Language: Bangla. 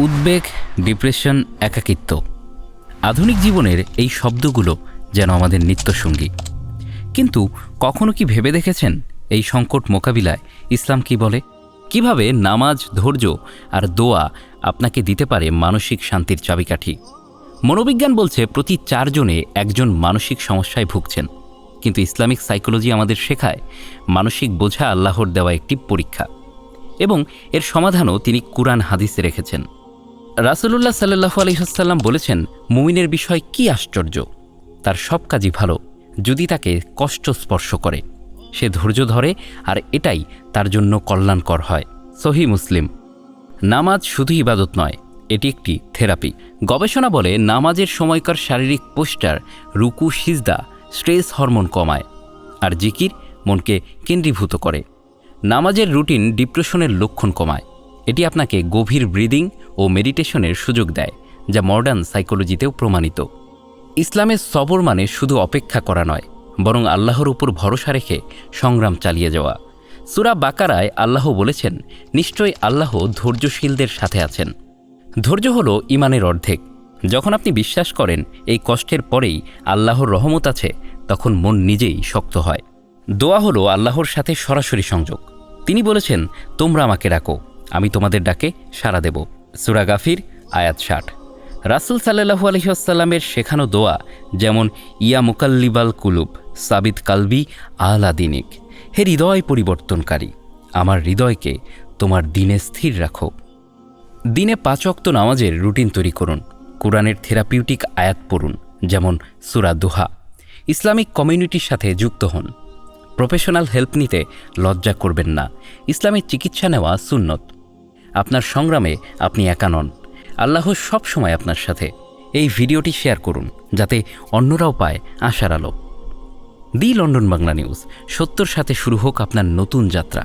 উদ্বেগ ডিপ্রেশন একাকিত্ব। আধুনিক জীবনের এই শব্দগুলো যেন আমাদের নিত্যসঙ্গী। কিন্তু কখনো কি ভেবে দেখেছেন এই সংকট মোকাবিলায় ইসলাম কি বলে? কীভাবে নামাজ, ধৈর্য আর দোয়া আপনাকে দিতে পারে মানসিক শান্তির চাবিকাঠি? মনোবিজ্ঞান বলছে প্রতি চারজনে একজন মানসিক সমস্যায় ভুগছেন। কিন্তু ইসলামিক সাইকোলজি আমাদের শেখায় মানসিক বোঝা আল্লাহর দেওয়া একটি পরীক্ষা। এবং এর সমাধানও তিনি কুরআন, হাদিসে রেখেছেন। রাসুলুল্লাহ সাল্লাহ আলহিহাল্লাম বলেছেন, মুমিনের বিষয় কি আশ্চর্য? তার সব কাজই ভালো, যদি তাকে কষ্ট স্পর্শ করে। সে ধৈর্য ধরে, আর এটাই তার জন্য কল্যাণকর হয়। সহি মুসলিম। নামাজ শুধু ইবাদত নয়, এটি একটি থেরাপি। গবেষণা বলে, নামাজের সময়কার শারীরিক পোস্টার, রুকু, সিজদা, স্ট্রেস হরমোন কমায়, আর জিকির মনকে কেন্দ্রীভূত করে। নামাজের রুটিন ডিপ্রেশনের লক্ষণ কমায়। এটি আপনাকে গভীর ব্রিদিং ও মেডিটেশনের সুযোগ দেয়, যা মডার্ন সাইকোলজিতেও প্রমাণিত। ইসলামের সবর মানে শুধু অপেক্ষা করা নয়, বরং আল্লাহর উপর ভরসা রেখে সংগ্রাম চালিয়ে যাওয়া। সুরা বাকারায় আল্লাহ বলেছেন, নিশ্চয়ই আল্লাহ ধৈর্যশীলদের সাথে আছেন। ধৈর্য হলো ইমানের অর্ধেক। যখন আপনি বিশ্বাস করেন এই কষ্টের পরেই আল্লাহর রহমত আছে, তখন মন নিজেই শক্ত হয়। দোয়া হলো আল্লাহর সাথে সরাসরি সংযোগ। তিনি বলেছেন, তোমরা আমাকে ডাকো। আমি তোমাদের ডাকে সাড়া দেব। সুরা গাফির, আয়াত ষাট। রাসুল সাল্লাহু আলহিহাস্লামের শেখানো দোয়া যেমন, ইয়া মুকাল্লিবাল কুলুব, সাবিত কালবি আলাদিনিক হে হৃদয় পরিবর্তনকারী, আমার হৃদয়কে তোমার দিনে স্থির রাখো। দিনে পাঁচ অক্ত নামাজের রুটিন তৈরি করুন। কোরআনের থেরাপিউটিক আয়াত পড়ুন, যেমন, সুরা দুহা। ইসলামিক কমিউনিটির সাথে যুক্ত হন। প্রফেশনাল হেল্প নিতে লজ্জা করবেন না। ইসলামের চিকিৎসা নেওয়া সুন্নত। আপনার সংগ্রামে আপনি একা নন। আল্লাহ সব সময় আপনার সাথে। এই ভিডিওটি শেয়ার করুন, যাতে অন্যরাও পায় আশার আলো। দি লন্ডন বাংলা নিউজ সত্যর সাথে শুরু হোক আপনার নতুন যাত্রা।